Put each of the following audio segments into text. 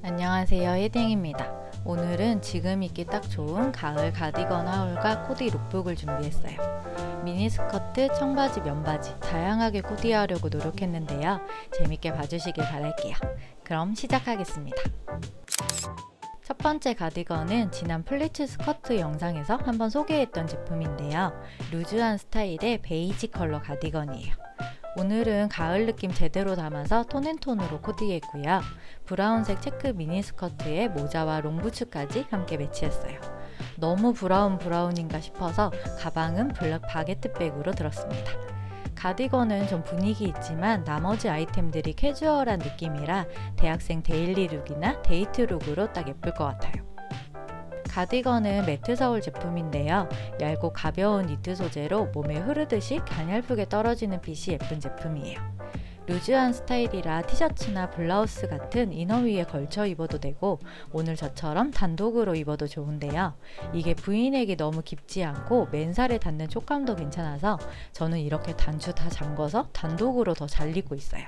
안녕하세요 헤딩입니다. 오늘은 지금 입기 딱 좋은 가을 가디건 하울과 코디 룩북을 준비했어요. 미니스커트, 청바지, 면바지 다양하게 코디하려고 노력했는데요. 재밌게 봐주시길 바랄게요. 그럼 시작하겠습니다. 첫 번째 가디건은 지난 플리츠 스커트 영상에서 한번 소개했던 제품인데요. 루즈한 스타일의 베이지 컬러 가디건이에요 오늘은 가을 느낌 제대로 담아서 톤앤톤으로 코디했고요. 브라운색 체크 미니스커트에 모자와 롱부츠까지 함께 매치했어요. 너무 브라운 브라운인가 싶어서 가방은 블랙 바게트 백으로 들었습니다. 가디건은 좀 분위기 있지만 나머지 아이템들이 캐주얼한 느낌이라 대학생 데일리 룩이나 데이트 룩으로 딱 예쁠 것 같아요. 가디건은 매트 서울 제품인데요. 얇고 가벼운 니트 소재로 몸에 흐르듯이 가냘프게 떨어지는 핏이 예쁜 제품이에요. 루즈한 스타일이라 티셔츠나 블라우스 같은 이너 위에 걸쳐 입어도 되고 오늘 저처럼 단독으로 입어도 좋은데요. 이게 부인에게 너무 깊지 않고 맨살에 닿는 촉감도 괜찮아서 저는 이렇게 단추 다 잠궈서 단독으로 더 잘 입고 있어요.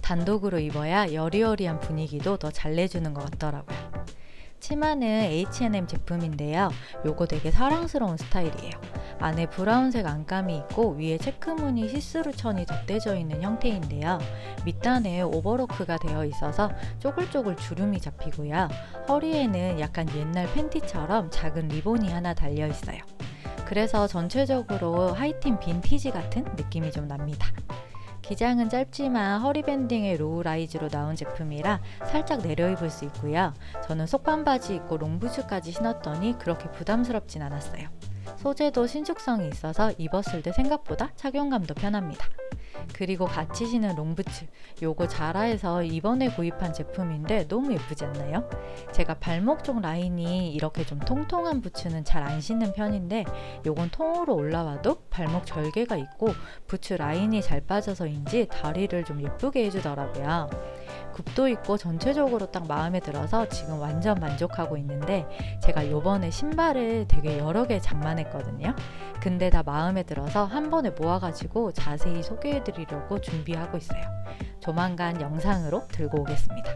단독으로 입어야 여리여리한 분위기도 더 잘 내주는 것 같더라고요. 치마는 H&M 제품인데요. 요거 되게 사랑스러운 스타일이에요. 안에 브라운색 안감이 있고 위에 체크무늬 시스루 천이 덧대져 있는 형태인데요. 밑단에 오버로크가 되어 있어서 쪼글쪼글 주름이 잡히고요. 허리에는 약간 옛날 팬티처럼 작은 리본이 하나 달려 있어요. 그래서 전체적으로 하이틴 빈티지 같은 느낌이 좀 납니다. 기장은 짧지만 허리 밴딩의 로우 라이즈로 나온 제품이라 살짝 내려 입을 수 있고요. 저는 속반바지 입고 롱부츠까지 신었더니 그렇게 부담스럽진 않았어요. 소재도 신축성이 있어서 입었을 때 생각보다 착용감도 편합니다. 그리고 같이 신은 롱부츠 요거 자라에서 이번에 구입한 제품인데 너무 예쁘지 않나요? 제가 발목 쪽 라인이 이렇게 좀 통통한 부츠는 잘 안 신는 편인데 요건 통으로 올라와도 발목 절개가 있고 부츠 라인이 잘 빠져서인지 다리를 좀 예쁘게 해주더라고요. 굽도 있고 전체적으로 딱 마음에 들어서 지금 완전 만족하고 있는데 제가 요번에 신발을 되게 여러 개 장만했거든요. 근데 다 마음에 들어서 한 번에 모아가지고 자세히 소개해 드리려고 준비하고 있어요. 조만간 영상으로 들고 오겠습니다.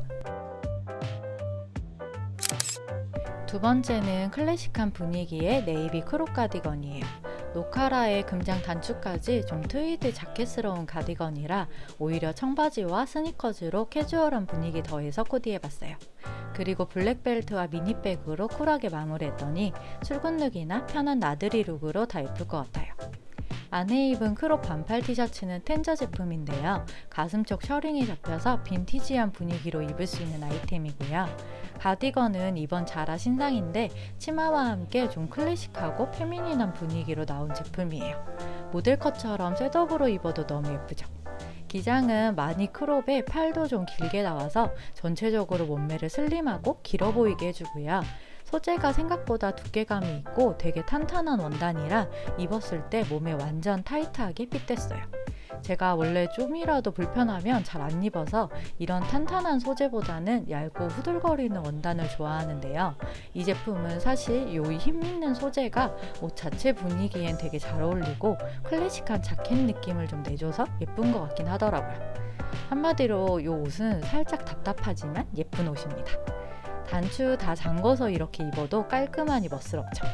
두 번째는 클래식한 분위기의 네이비 크롭 가디건이에요. 노카라의 금장 단추까지 좀 트위드 자켓스러운 가디건이라 오히려 청바지와 스니커즈로 캐주얼한 분위기 더해서 코디해봤어요. 그리고 블랙벨트와 미니백으로 쿨하게 마무리했더니 출근룩이나 편한 나들이 룩으로 다 예쁠 것 같아요. 안에 입은 크롭 반팔 티셔츠는 텐저 제품인데요. 가슴 쪽 셔링이 잡혀서 빈티지한 분위기로 입을 수 있는 아이템이고요. 가디건은 이번 자라 신상인데 치마와 함께 좀 클래식하고 페미닌한 분위기로 나온 제품이에요. 모델컷처럼 셋업으로 입어도 너무 예쁘죠? 기장은 많이 크롭에 팔도 좀 길게 나와서 전체적으로 몸매를 슬림하고 길어 보이게 해주고요. 소재가 생각보다 두께감이 있고 되게 탄탄한 원단이라 입었을 때 몸에 완전 타이트하게 핏됐어요. 제가 원래 좀이라도 불편하면 잘 안 입어서 이런 탄탄한 소재보다는 얇고 후들거리는 원단을 좋아하는데요. 이 제품은 사실 요 힘 있는 소재가 옷 자체 분위기엔 되게 잘 어울리고 클래식한 자켓 느낌을 좀 내줘서 예쁜 것 같긴 하더라고요. 한마디로 이 옷은 살짝 답답하지만 예쁜 옷입니다. 단추 다 잠궈서 이렇게 입어도 깔끔하니 멋스럽죠.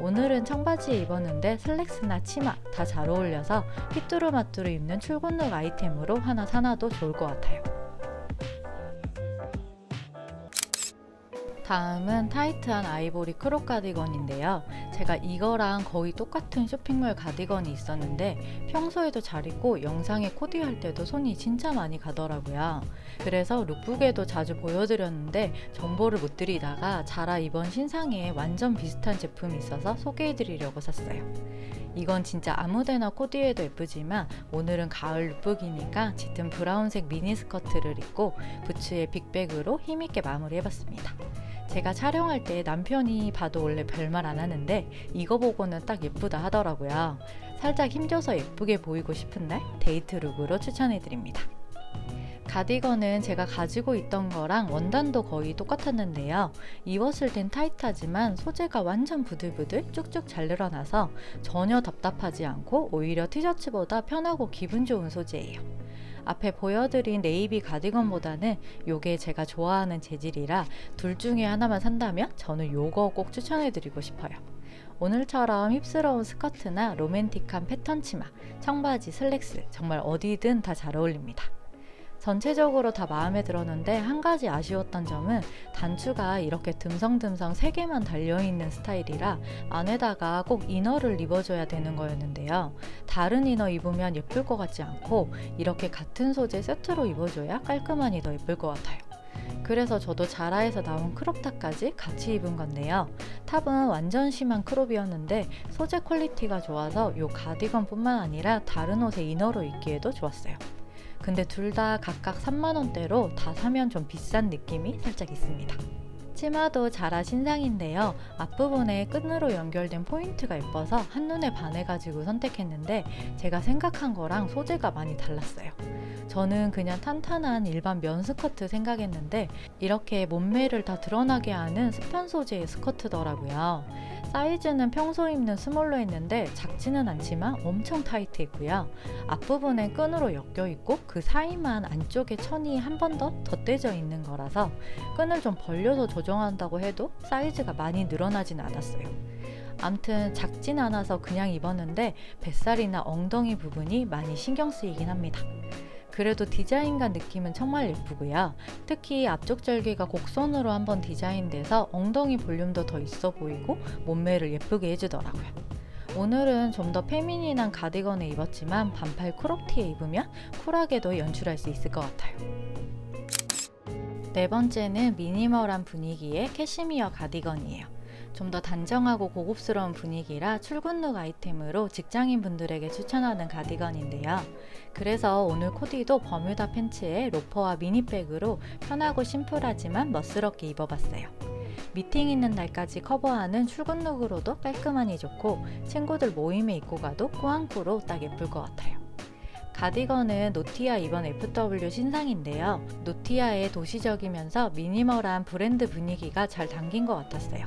오늘은 청바지에 입었는데 슬랙스나 치마 다 잘 어울려서 휘뚜루마뚜루 입는 출근룩 아이템으로 하나 사놔도 좋을 것 같아요. 다음은 타이트한 아이보리 크롭 가디건인데요. 제가 이거랑 거의 똑같은 쇼핑몰 가디건이 있었는데 평소에도 잘 입고 영상에 코디할 때도 손이 진짜 많이 가더라고요. 그래서 룩북에도 자주 보여드렸는데 정보를 못 드리다가 자라 이번 신상에 완전 비슷한 제품이 있어서 소개해드리려고 샀어요. 이건 진짜 아무데나 코디해도 예쁘지만 오늘은 가을 룩북이니까 짙은 브라운색 미니스커트를 입고 부츠에 빅백으로 힘있게 마무리해봤습니다. 제가 촬영할 때 남편이 봐도 원래 별말 안 하는데 이거 보고는 딱 예쁘다 하더라고요. 살짝 힘줘서 예쁘게 보이고 싶은 날 데이트 룩으로 추천해드립니다. 가디건은 제가 가지고 있던 거랑 원단도 거의 똑같았는데요. 입었을 땐 타이트하지만 소재가 완전 부들부들 쭉쭉 잘 늘어나서 전혀 답답하지 않고 오히려 티셔츠보다 편하고 기분 좋은 소재예요. 앞에 보여드린 네이비 가디건보다는 요게 제가 좋아하는 재질이라 둘 중에 하나만 산다면 저는 요거 꼭 추천해드리고 싶어요. 오늘처럼 힙스러운 스커트나 로맨틱한 패턴 치마, 청바지, 슬랙스 정말 어디든 다 잘 어울립니다. 전체적으로 다 마음에 들었는데 한 가지 아쉬웠던 점은 단추가 이렇게 듬성듬성 3개만 달려있는 스타일이라 안에다가 꼭 이너를 입어줘야 되는 거였는데요. 다른 이너 입으면 예쁠 것 같지 않고 이렇게 같은 소재 세트로 입어줘야 깔끔하니 더 예쁠 것 같아요. 그래서 저도 자라에서 나온 크롭탑까지 같이 입은 건데요. 탑은 완전 심한 크롭이었는데 소재 퀄리티가 좋아서 이 가디건뿐만 아니라 다른 옷에 이너로 입기에도 좋았어요. 근데 둘 다 각각 3만원대로 다 사면 좀 비싼 느낌이 살짝 있습니다. 치마도 자라 신상인데요. 앞부분에 끈으로 연결된 포인트가 예뻐서 한눈에 반해가지고 선택했는데 제가 생각한 거랑 소재가 많이 달랐어요. 저는 그냥 탄탄한 일반 면 스커트 생각했는데 이렇게 몸매를 다 드러나게 하는 스판 소재의 스커트더라고요. 사이즈는 평소 입는 스몰로 했는데 작지는 않지만 엄청 타이트했고요. 앞부분에 끈으로 엮여 있고 그 사이만 안쪽에 천이 한 번 더 덧대져 있는 거라서 끈을 좀 벌려서 조 정한다고 해도 사이즈가 많이 늘어나진 않았어요. 암튼 작진 않아서 그냥 입었는데 뱃살이나 엉덩이 부분이 많이 신경 쓰이긴 합니다. 그래도 디자인과 느낌은 정말 예쁘고요. 특히 앞쪽 절개가 곡선으로 한번 디자인돼서 엉덩이 볼륨도 더 있어 보이고 몸매를 예쁘게 해주더라고요. 오늘은 좀 더 페미닌한 가디건에 입었지만 반팔 크롭티에 입으면 쿨하게도 연출할 수 있을 것 같아요. 네 번째는 미니멀한 분위기의 캐시미어 가디건이에요. 좀 더 단정하고 고급스러운 분위기라 출근룩 아이템으로 직장인 분들에게 추천하는 가디건인데요. 그래서 오늘 코디도 버뮤다 팬츠에 로퍼와 미니백으로 편하고 심플하지만 멋스럽게 입어봤어요. 미팅 있는 날까지 커버하는 출근룩으로도 깔끔하니 좋고 친구들 모임에 입고 가도 꾸안꾸로 딱 예쁠 것 같아요. 가디건은 노티아 이번 FW 신상인데요. 노티아의 도시적이면서 미니멀한 브랜드 분위기가 잘 담긴 것 같았어요.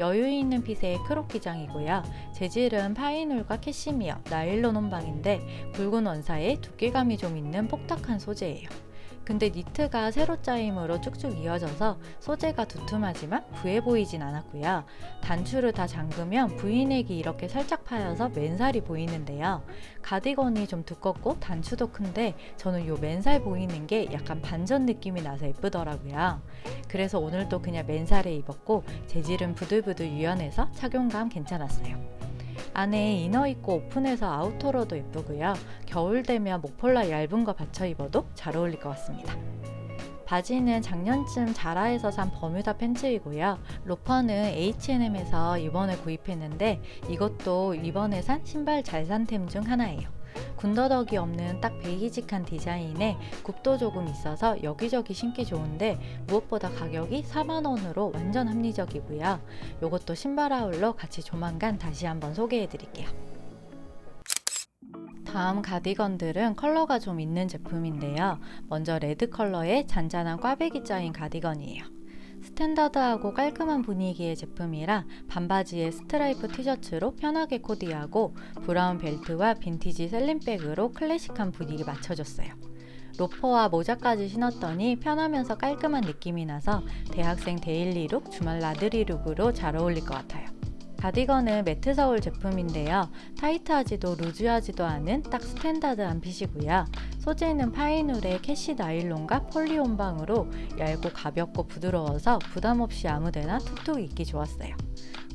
여유 있는 핏의 크롭 기장이고요. 재질은 파이놀과 캐시미어, 나일론 혼방인데 굵은 원사에 두께감이 좀 있는 폭탁한 소재예요. 근데 니트가 세로 짜임으로 쭉쭉 이어져서 소재가 두툼하지만 부해 보이진 않았고요. 단추를 다 잠그면 V넥이 이렇게 살짝 파여서 맨살이 보이는데요. 가디건이 좀 두껍고 단추도 큰데 저는 이 맨살 보이는 게 약간 반전 느낌이 나서 예쁘더라고요. 그래서 오늘도 그냥 맨살에 입었고 재질은 부들부들 유연해서 착용감 괜찮았어요. 안에 이너 입고 오픈해서 아우터로도 예쁘고요. 겨울 되면 목폴라 얇은 거 받쳐 입어도 잘 어울릴 것 같습니다. 바지는 작년쯤 자라에서 산 버뮤다 팬츠이고요. 로퍼는 H&M에서 이번에 구입했는데 이것도 이번에 산 신발 잘 산 템 중 하나예요. 군더더기 없는 딱 베이직한 디자인에 굽도 조금 있어서 여기저기 신기 좋은데 무엇보다 가격이 4만원으로 완전 합리적이고요. 이것도 신발 아울러 같이 조만간 다시 한번 소개해 드릴게요. 다음 가디건들은 컬러가 좀 있는 제품인데요. 먼저 레드 컬러의 잔잔한 꽈배기 짜인 가디건이에요. 스탠다드하고 깔끔한 분위기의 제품이라 반바지에 스트라이프 티셔츠로 편하게 코디하고 브라운 벨트와 빈티지 셀린백으로 클래식한 분위기 맞춰줬어요. 로퍼와 모자까지 신었더니 편하면서 깔끔한 느낌이 나서 대학생 데일리룩, 주말 나들이 룩으로 잘 어울릴 것 같아요. 가디건은 매트 서울 제품인데요. 타이트하지도 루즈하지도 않은 딱 스탠다드한 핏이고요. 소재는 파이놀의 캐시 나일론과 폴리온방으로 얇고 가볍고 부드러워서 부담 없이 아무데나 툭툭 입기 좋았어요.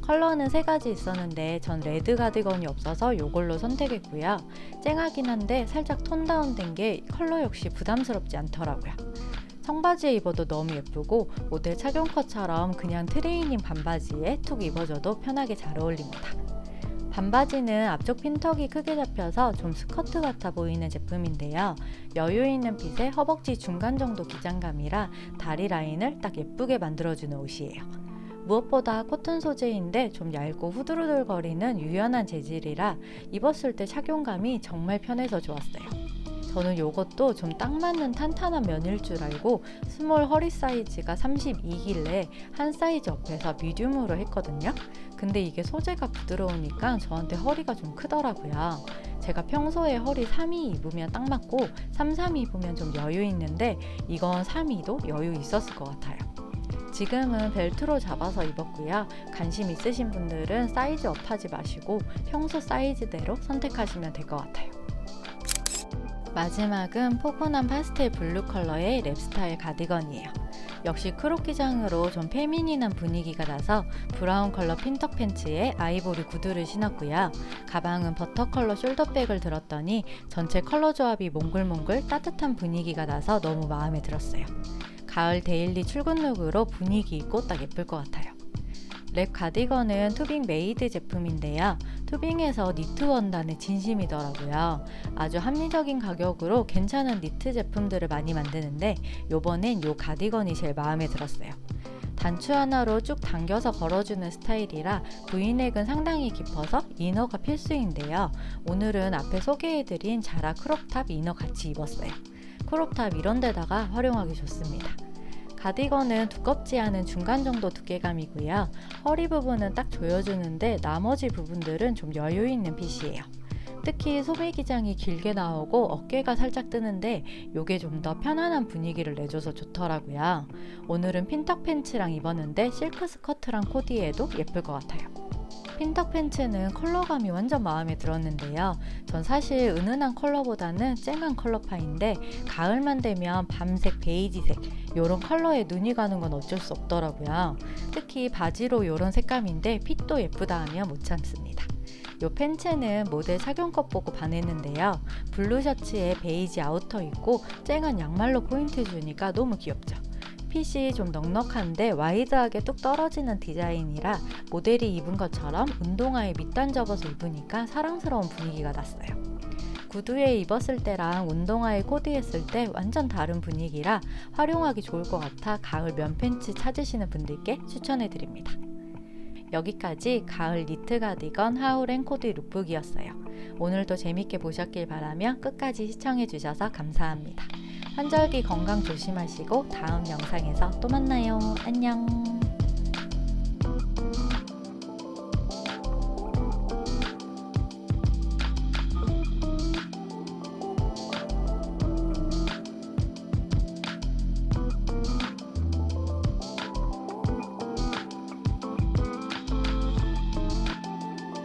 컬러는 세 가지 있었는데 전 레드 가디건이 없어서 이걸로 선택했고요. 쨍하긴 한데 살짝 톤 다운된 게 컬러 역시 부담스럽지 않더라고요. 청바지에 입어도 너무 예쁘고 모델 착용컷처럼 그냥 트레이닝 반바지에 툭 입어줘도 편하게 잘 어울립니다. 반바지는 앞쪽 핀턱이 크게 잡혀서 좀 스커트 같아 보이는 제품인데요. 여유 있는 핏에 허벅지 중간 정도 기장감이라 다리 라인을 딱 예쁘게 만들어주는 옷이에요. 무엇보다 코튼 소재인데 좀 얇고 후들후들거리는 유연한 재질이라 입었을 때 착용감이 정말 편해서 좋았어요. 저는 이것도 좀 딱 맞는 탄탄한 면일 줄 알고 스몰 허리 사이즈가 32길래 한 사이즈 업해서 미디움으로 했거든요. 근데 이게 소재가 부드러우니까 저한테 허리가 좀 크더라고요. 제가 평소에 허리 3이 입으면 딱 맞고 3, 3 입으면 좀 여유 있는데 이건 3이도 여유 있었을 것 같아요. 지금은 벨트로 잡아서 입었고요. 관심 있으신 분들은 사이즈 업하지 마시고 평소 사이즈대로 선택하시면 될 것 같아요. 마지막은 포근한 파스텔 블루 컬러의 랩스타일 가디건이에요. 역시 크롭 기장으로 좀 페미닌한 분위기가 나서 브라운 컬러 핀턱 팬츠에 아이보리 구두를 신었고요. 가방은 버터 컬러 숄더백을 들었더니 전체 컬러 조합이 몽글몽글 따뜻한 분위기가 나서 너무 마음에 들었어요. 가을 데일리 출근 룩으로 분위기 있고 딱 예쁠 것 같아요. 랩 가디건은 투빙 메이드 제품인데요. 투빙에서 니트 원단의 진심이더라고요. 아주 합리적인 가격으로 괜찮은 니트 제품들을 많이 만드는데 요번엔 요 가디건이 제일 마음에 들었어요. 단추 하나로 쭉 당겨서 걸어주는 스타일이라 V넥은 상당히 깊어서 이너가 필수인데요. 오늘은 앞에 소개해드린 자라 크롭탑 이너 같이 입었어요. 크롭탑 이런 데다가 활용하기 좋습니다. 가디건은 두껍지 않은 중간 정도 두께감이고요. 허리 부분은 딱 조여주는데 나머지 부분들은 좀 여유 있는 핏이에요. 특히 소매 기장이 길게 나오고 어깨가 살짝 뜨는데 요게 좀 더 편안한 분위기를 내줘서 좋더라고요. 오늘은 핀턱 팬츠랑 입었는데 실크 스커트랑 코디에도 예쁠 것 같아요. 핀턱 팬츠는 컬러감이 완전 마음에 들었는데요. 전 사실 은은한 컬러보다는 쨍한 컬러파인데 가을만 되면 밤색, 베이지색 이런 컬러에 눈이 가는 건 어쩔 수 없더라고요. 특히 바지로 이런 색감인데 핏도 예쁘다 하면 못 참습니다. 이 팬츠는 모델 착용컷 보고 반했는데요. 블루 셔츠에 베이지 아우터 입고 쨍한 양말로 포인트 주니까 너무 귀엽죠. 핏이 좀 넉넉한데 와이드하게 뚝 떨어지는 디자인이라 모델이 입은 것처럼 운동화에 밑단 접어서 입으니까 사랑스러운 분위기가 났어요. 구두에 입었을 때랑 운동화에 코디했을 때 완전 다른 분위기라 활용하기 좋을 것 같아 가을 면 팬츠 찾으시는 분들께 추천해 드립니다. 여기까지 가을 니트 가디건 하울앤 코디 룩북이었어요. 오늘도 재밌게 보셨길 바라며 끝까지 시청해 주셔서 감사합니다. 환절기 건강 조심하시고 다음 영상에서 또 만나요. 안녕.